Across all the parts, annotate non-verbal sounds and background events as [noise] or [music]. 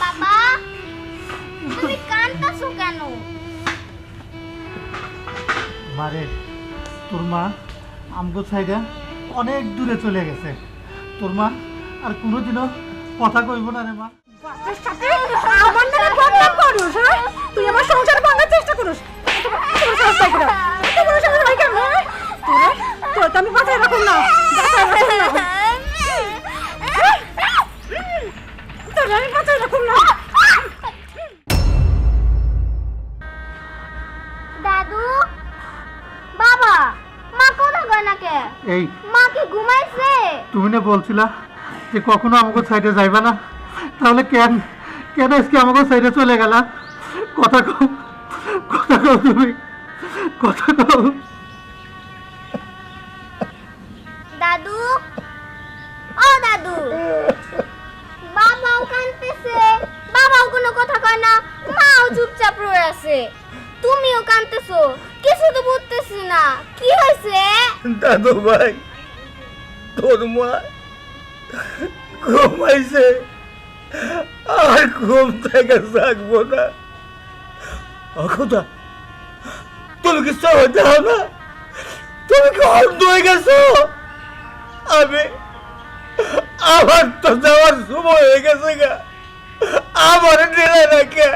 বাবা তুমি কাঁদতাছো কেন? মারে তোর মা আমগো সাইডে অনেক দূরে চলে গেছে। তোর মা আর কোনোদিনও কথা কইব না রে মা। বাচ্চার সাথে আমার নামে বদনাম করিস হ্যাঁ? তুই আমার সংসার ভাঙার চেষ্টা করিস। তোর কিনা? কেন, হ্যাঁ? তোর তো আমি বাঁচায় রাখুন না। বাঁচায় রাখুন না। বলছিলা যে কখনো আমাকে সাইডে যাইবা না। তাহলে কেন কেন আজকে আমাকে সাইডে চলে গেলা? কথা কও কথা কও তুমি কথা কও। দাদু ও দাদু বাবাও কাঁদতেছে। বাবাও কোনো কথা কয় না মাও চুপচাপ রয়ে আছে। তুমিও কাঁদতেছো কিছু তো বুঝতেছি না কি হয়েছে? দাদু ভাই তোর মা ঘুমাইছে। আর ঘুম থেকে জাগবো না। অখুদা তুমি কি সহ দাও না? তুমি কি অন্ধ হয়ে গেছো? আমি, আমার তো যাওয়ার সময় হয়ে গেছে গা। আমার দিলে না কে?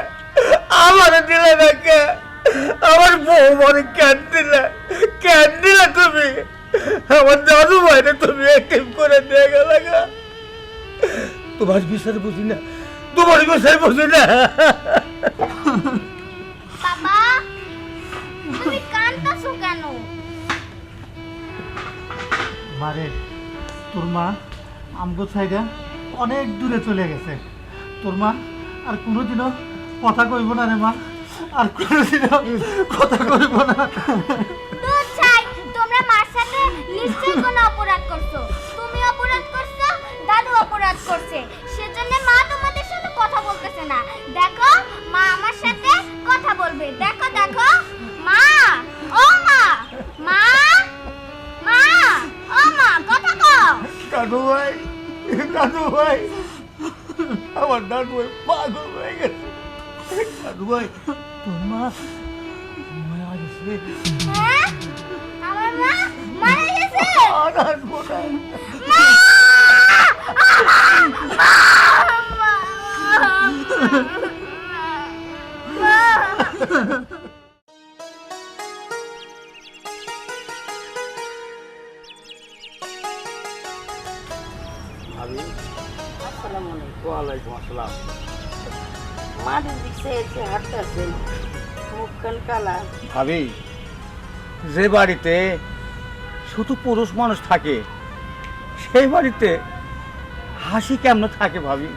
আমার দিলে না কে? আমার বউ মানে কেন দিলে? কেন দিলে তুমি? আমার দাদু ভাইরে তুমি একটিভ করে দিয়ে গেল গা। তোমার বিষয় বুঝি না তোমার বিষয় বুঝি না। বাবা তুমি কাঁদতেছো কেন? মারে তোর মা আমগো সাইডে অনেক দূরে চলে গেছে। তোর মা আর কোনোদিনও কথা কইব না রে মা আর কোনোদিনও কথা কইব না। আমার নানুয়ে পাগল হয়ে গেছে নানুয়ে তোর মা মারা গেছে আমার মা মারা গেছে আর আসব না ভাবি যে বাড়িতে শুধু পুরুষ মানুষ থাকে সেই বাড়িতে হাসি কেমন থাকে ভাবি?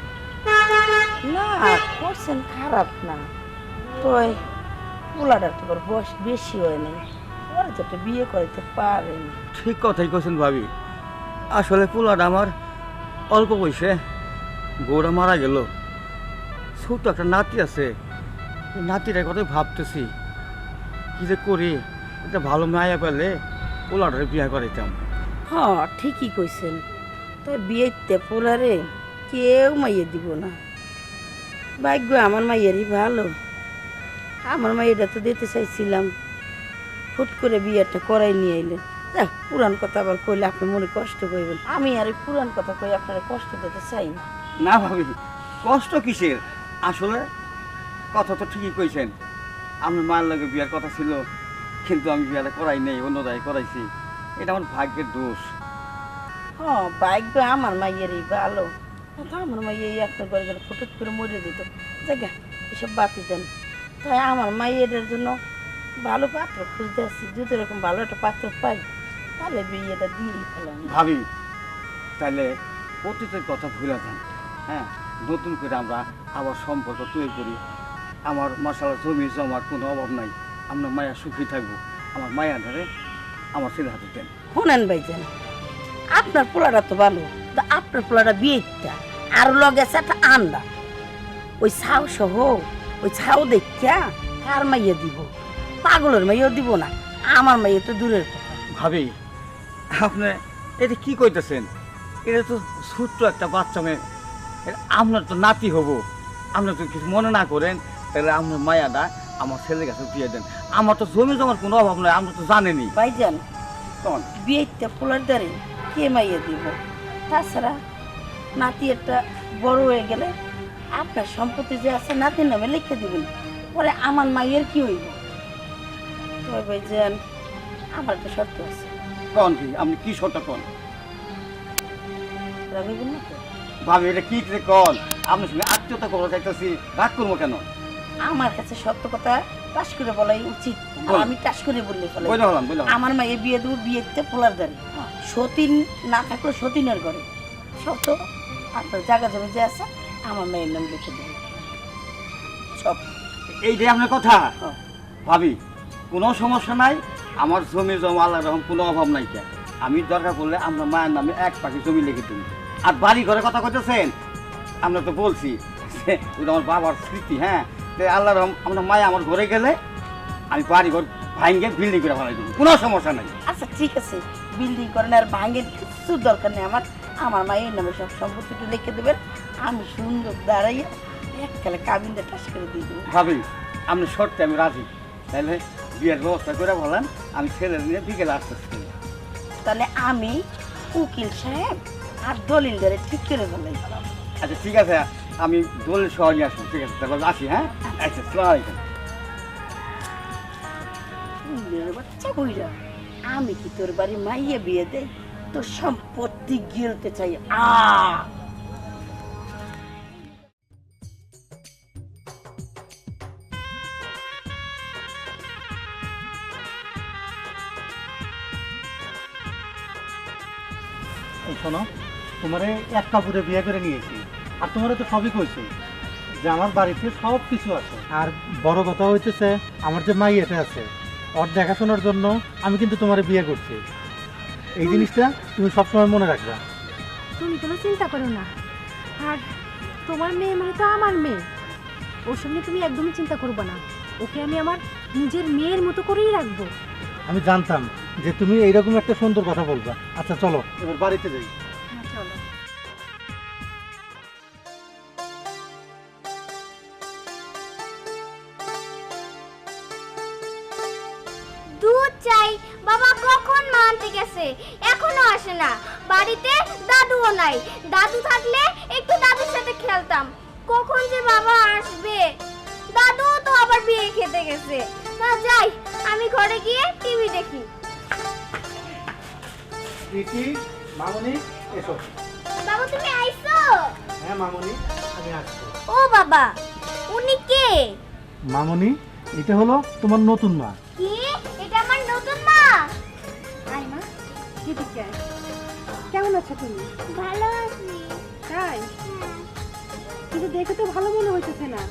না করছেন খারাপ না। তো পোলাটার তো বয়স বেশি হয় নাই। ওরা তো একটা বিয়ে করতে পারেন ঠিক কথাই কছেন ভাবি। আসলে পোলাটা আমার অল্প বয়সে বউরা মারা গেল। ছোট একটা নাতি আছে। নাতিটার কথাই ভাবতেছি। কি যে করি? এটা ভালো মায়া পেলে পোলাটারে বিয়ে করাইতাম। হ্যাঁ ঠিকই কইছেন। তাই বিয়েতে পোলারে কেউ মাইয়ে দিব না। ভাগ্য আমার মাইয়েরই ভালো। আমার মাইয়েটা তো দিতে চাইছিলাম। ফুট করে বিয়েটা করাই নিয়ে এলেন দেখ পুরান কথা আবার কইলে আপনি মনে কষ্ট করবেন। আমি আর পুরান কথা কই আপনারা কষ্ট দিতে চাই না ভাবি কষ্ট কিসের? আসলে কথা তো ঠিকই কইছেন। আমি মার লাগে বিয়ার কথা ছিল কিন্তু আমি বিয়াটা করাই নাই অন্য জায়গায় করাইছি। এটা আমার ভাগ্যের দোষ। হ্যাঁ ভাগ্য আমার মাইয়েরই ভালো। আমার মাইয়ে এই একটা করে গেলে ফুটুক করে মরে দিত জায়গা এসব বাতি দেন। তাই আমার মাইয়েদের জন্য ভালো পাত্র খুঁজতে আসছি। যদি এরকম ভালো একটা পাত্র পাই তাহলে বিয়েটা দিয়ে ফেলাম। ভাবি তাহলে অতীতের কথা ভুলে যান। হ্যাঁ নতুন করে আমরা আবার সম্পর্ক তৈরি করি। আমার মশালা জমি জমার কোনো অভাব নাই। আপনার মায়া সুখী থাকব। আমার মায়া ধরে আমার ছেলে হাতে দেন। শোনেন ভাইজান আপনার পোলাটা তো ভালো তো আপনার পোলাটা বিয়েটা আর লগে একটা আন্ডা। ওই ছাও সহ ওই ছাও দেখা কার মাইয়া দিব। পাগলের মাইয়াও দিব না আমার মাইয়া তো দূরের কথা। ভাবি আপনি এটা কি কইতেছেন? এটা তো ছোট্ট একটা বাচ্চা মেয়ে। আপনার তো নাতি হব। আপনার তো কিছু মনে না করেন। তাহলে আপনার মায়াটা আমার ছেলের কাছে দিয়ে দেন। আমার তো জমি জমার কোনো অভাব নয় আমরা তো জানেনি। ভাইজান বিয়েতে পোলার দ্বারে কে মাইয়ে দিব? তাছাড়া নাতি একটা বড় হয়ে গেলে আপনার সম্পত্তি যে আছে নাতির নামে লিখে দিবেন পরে আমার মাইয়ের কি হইব? তবে ভাইজান আমার একটা শর্ত আছে। কন কি? আপনি কি শর্ত কন? ভাবি এটা কি কন? আপনার সঙ্গে আত্মীয়তা করব চাইতেছি রাগ করব কেন? আমার কাছে সত্য কথা টাস করে বলাই উচিত। আমি টাস করে বললে হলাম আমার মায়ের বিয়ে দেবো বিয়েতে পোলার দাঁড়ি হ্যাঁ। সতীন না থাকলে সতীনের ঘরে। তো আপনার জায়গা জমি যে আছে আমার মায়ের নাম লিখে দেবে সব। এইটাই আপনার কথা হ্যাঁ। ভাবি কোনো সমস্যা নাই আমার জমি জমা আল্লাহ রকম কোনো অভাব নাই কে। আমি দরকার পড়লে আমরা মায়ের নামে এক পাখি জমি লিখে দিই। আর বাড়ি ঘরে কথা কইতেছেন আমরা তো বলছি যে ওটা আমার বাবার স্মৃতি হ্যাঁ? তো আল্লাহ আমরা মায় আমার ঘরে গেলে আমি বাড়ি ঘর ভাঙ্গে বিল্ডিং করে ফেলাই দেবো। কোনো সমস্যা নাই। আচ্ছা ঠিক আছে। বিল্ডিং করেন আর ভাঙের কিছু দরকার নেই আমার। আমার মায়ের নামে সব সম্পত্তিটা লিখে দেবেন। আমি সুন্দর দাঁড়াইয়া এককালে কাবিনটা টাস করে দিয়ে দেবো। ভাবি আপনি শর্তে আমি রাজি। তাহলে বিয়ের ব্যবস্থা করে বলেন আমি ছেলে নিয়ে বিকেলে আসতেছি তাহলে আমি উকিল সাহেব আর দলিল ধরে ঠিক করে বলাই আচ্ছা ঠিক আছে। আমি দোলের শহর নিয়ে আসব ঠিক আছে? তারপর আসি হ্যাঁ? আচ্ছা সালাম আলাইকুম। বাচ্চা কইরা আমি কি তোর বাড়ি মাইয়ে বিয়ে দেই? তোর সম্পত্তি গিলতে চাই আ। শোনো তোমারে এক কাপড়ে বিয়ে করে নিয়েছি। আর তোমারে তো সবই কইছি যে আমার বাড়িতে সব কিছু আছে। আর বড় কথা হইতেছে আমার যে মাইয়াটা আছে ওর দেখাশোনার জন্য আমি কিন্তু তোমারে বিয়ে করছি। এই জিনিসটা তুমি সবসময় মনে রাখবে। তুমি কোনো চিন্তা করো না। আর তোমার মেয়ে মানে তো আমার মেয়ে। ওর সামনে তুমি একদমই চিন্তা করবে না। ওকে আমি আমার নিজের মেয়ের মতো করেই রাখব। আমি জানতাম যে তুমি এইরকম একটা সুন্দর কথা বলবা। আচ্ছা চলো। এবার বাড়িতে যাই। নাই দাদু থাকলে একটু দাদুর সাথে খেলতাম। কখন যে বাবা আসবে? দাদু তো আবার বিয়ে খেতে গেছে। না যাই আমি ঘরে গিয়ে টিভি দেখি। প্রীতি মামনি এসো। বাবা তুমি আইছো? হ্যাঁ মামনি আমি আসছি। ও বাবা উনি কে? মামনি এটা হলো তোমার নতুন মা। কি? এটা আমার নতুন মা? আই মা আয়। কেমন আছো তুমি? ভালো আছি। তাই? কিন্তু দেখে তো ভালো মনে হইতেছে না।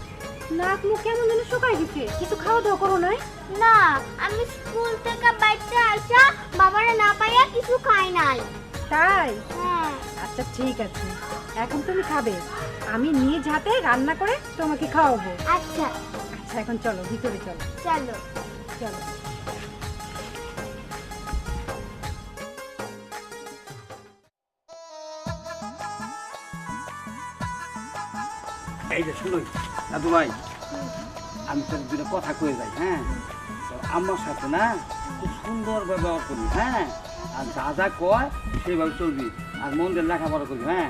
নাক মুখ কেমন যেন শুকাই গেছে। কিছু খাওয়া দাওয়া করো নাই? না আমি স্কুল থেকে বাইতে আসা বাবারে না পাইয়া কিছু খাই নাই। তাই? হ্যাঁ। আচ্ছা ঠিক আছে। এখন তুমি খাবে। আমি নিজ হাতে রান্না করে তোমাকে খাওয়াবো। আচ্ছা। আচ্ছা এখন চলো ভিতরে চলো। চলো। চলো। এই যে শুনুন দাদু ভাই আমি তোর দুটো কথা কয়ে যাই হ্যাঁ? তোর আম্মার সাথে না খুব সুন্দর ব্যবহার করবি হ্যাঁ? আর যা যা কয় সেইভাবে চলবি আর মন দিয়ে লেখাপড়া করবি হ্যাঁ?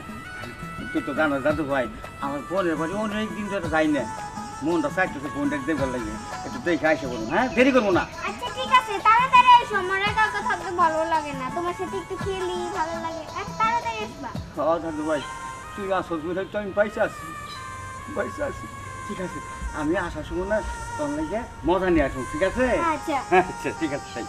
তুই তো জানো দাদু ভাই আমার বোনের বাড়ি অনেক দিন ধরে যাই না। মনটা চাইতেছে বোনটা দেখবার লাগে একটু দেখে আসে বলুন হ্যাঁ? দেরি করব না। আচ্ছা ঠিক আছে তাড়াতাড়ি এসো আমার একা একা থাকতে ভালো লাগে না। তোমার সাথে একটু খেলি ভালো লাগে। তাড়াতাড়ি আসবা। ও দাদু ভাই তুই আসস বলে তো আমি পয়সা আছি পয়সা আছি। ঠিক আছে আমি আসার সময় না তোর লাগে মজা নিয়ে আসব ঠিক আছে? আচ্ছা। আচ্ছা ঠিক আছে তাই।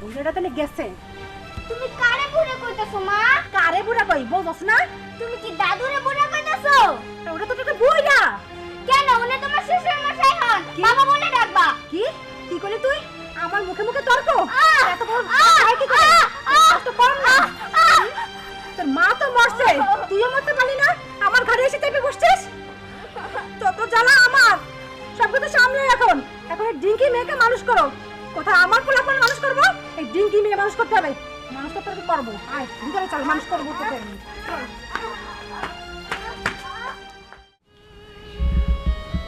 বুঝেটা তাহলে গেছে? তুমি কারে বুড়ে কইতাছো মা? কারে বুড়া কই বলছ না? তুমি কি দাদুরে বুড়ে কইতাছো? ওটা তো তোকে বই না কেন? উনি তোমার শ্বশুর মশাই হন। কি? বাবা বলে ডাকবা। কি? কি করলি তুই? আমার মুখে মুখে তর্ক! এত বড়! ভাই কি করে? এত কম না? তোর মা তো মরছে। তুইও মরতে পারলি না। আমার ঘরে এসে চেপে বসছিস? তত জ্বালা আমার। সব কিছু সামলে এখন। এখন ডিঙ্কি মেয়েকে মানুষ করো। কোথায় আমার পোলা মানুষ করব? এই ডিঙ্কি মেয়ে মানুষ করতে হবে। মানুষ তো তোকে করব। আয় ভিতরে চল মানুষ করব তোকে।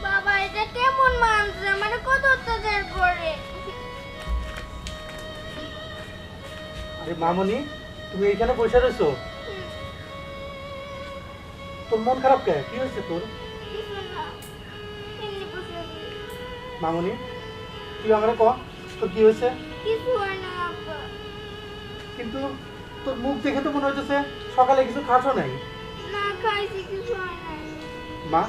বাবা এটা কেমন মানুষ আমার কত অত্যাচার করে। মামনি, তুমি এখানে বসে রয়েছো? তোর মন খারাপ কে? কি হয়েছে তোর। মামনি, তুই আমাকে ক, তোর কি হয়েছে? হয় কিন্তু তোর মুখ দেখে তো মনে হচ্ছে সকালে কিছু খাসও নাই। মা,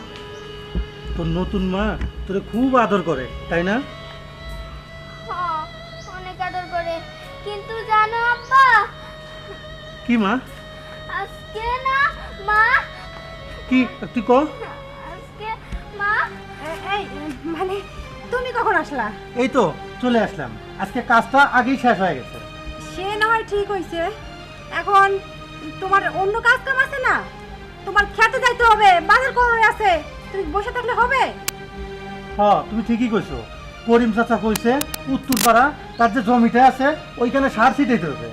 তোর নতুন মা তোরে খুব আদর করে, তাই না? কি মা? আজকে না মা। কি তুই ক? আজকে মা। এই মানে তুমি কখন আসলা? এই তো চলে আসলাম। আজকে কাজটা আগেই শেষ হয়ে গেছে। সে না হয় ঠিক হইছে। এখন তোমার অন্য কাজ কাম আছে না? তোমার খেতে যাইতে হবে বাজার করে আছে। তুমি বসে থাকলে হবে? হ তুমি ঠিকই কইছো। করিম চাচা কইছে উত্তর পাড়া তার যে জমিটা আছে ওইখানে সার ছিটাইতে হবে।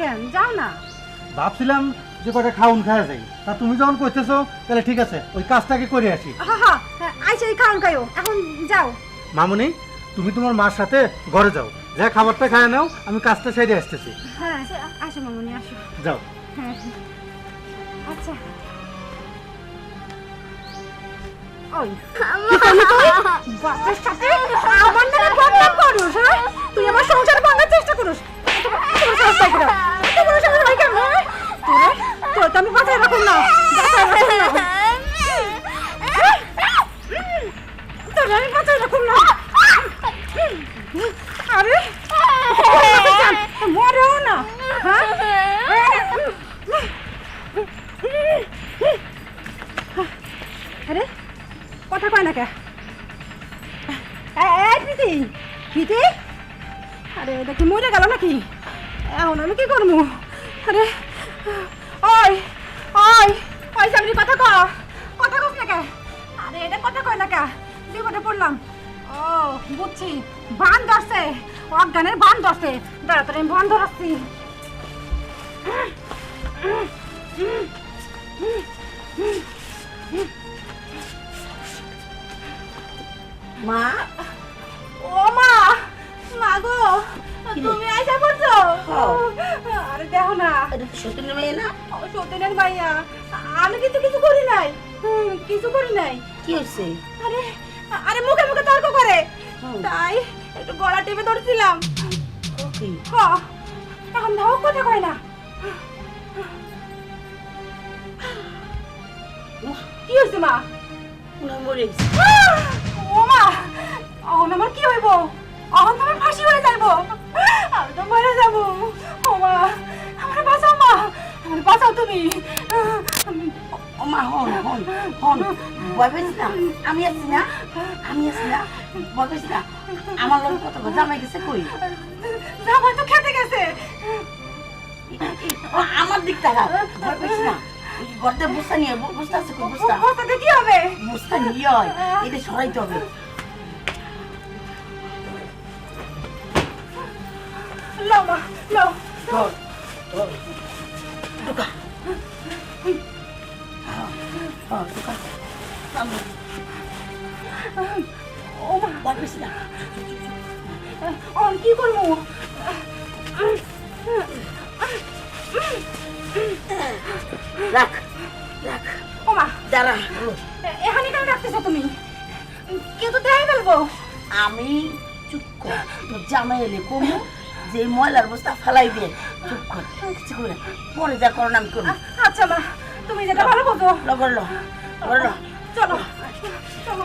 কেন যাও না। ভাবছিলাম যে কটা খাউন খাওয়া যাই। তা তুমি যখন কইতেছো তাহলে ঠিক আছে ওই কাজটাকে করে আসি। হা হা আইসা এই খাওন খাইও এখন যাও। মামুনি তুমি তোমার মার সাথে ঘরে যাও। যা খাবারটা খায় নাও আমি কাজটা সেরে আসতেছি। হ্যাঁ আসো মামনি আসো। যাও। হ্যাঁ। আচ্ছা। ওই বাচ্চার সাথে আমার নামে বদনাম করুস হ্যাঁ? তুই আমার সংসার ভাঙার চেষ্টা করুস। [laughs] আরে, এটা কি মরে গেল নাকি? এখন আমি কি করব? আরে, ওই ওই ওই সামনে কথা ক কথা কস না কে? আরে, এটা কথা কয় না কে? বিপদে পড়লাম। ও, বুঝছি। বান ধরছে। অজ্ঞানের বান ধরছে। দাঁড়া, তোর আমি বান ধরাচ্ছি। মা মা মা গো তুমি আইসা পড়ছো? হ্যাঁ। আরে দেখো না। সতীনের মেয়ে না? ও সত্যিনের ভাইয়া আমি কিন্তু কিছু করি নাই। হুম, কিছু করি নাই। কি হয়েছে আরে আরে মুখে মুখে তর্ক করে। তাই একটু গলা টিপে ধরেছিলাম। কি? এখন দাও কথা কয় না। কি হয়েছে মা? মরে গেছে। ও মা আমার কি হইব? অহন তো আমার ফাঁসি হয়ে যাইব। আমি তো মরে যাব। ও মা আমার বাঁচাও মা আমার বাঁচাও তুমি। ও মা হন হন হন ভয় পাইছি না? আমি আছি না আমি আছি না ভয় পাইছি না। আমার লোক কত জামাই গেছে কই? জামাই তো খেতে গেছে। আমার দিক টাকা ভয় পাইছি না? গর্তে বস্তা নিয়ে ব- আছে বস্তা। কি হবে? বস্তা নিয়ে এটা সরাইতে হবে। লও মা লও চল চল ঢুকা হ্যাঁ ঢুকা সামনে ও মা ভয় পাইছি না কি করব রাখ রাখ ও মা দাঁড়া এখানে কেন রাখতেছো তুমি কেউ তো দেখাই ফেলব আমি চুপ কর জামাই এলে কমু যে ময়লার বস্তা ফেলাই দিয়ে চুপ কর কিছু করে। পরে যা করো আমি করব আচ্ছা মা তুমি যেটা ভালো বোঝো ল করল করল চলো চলো।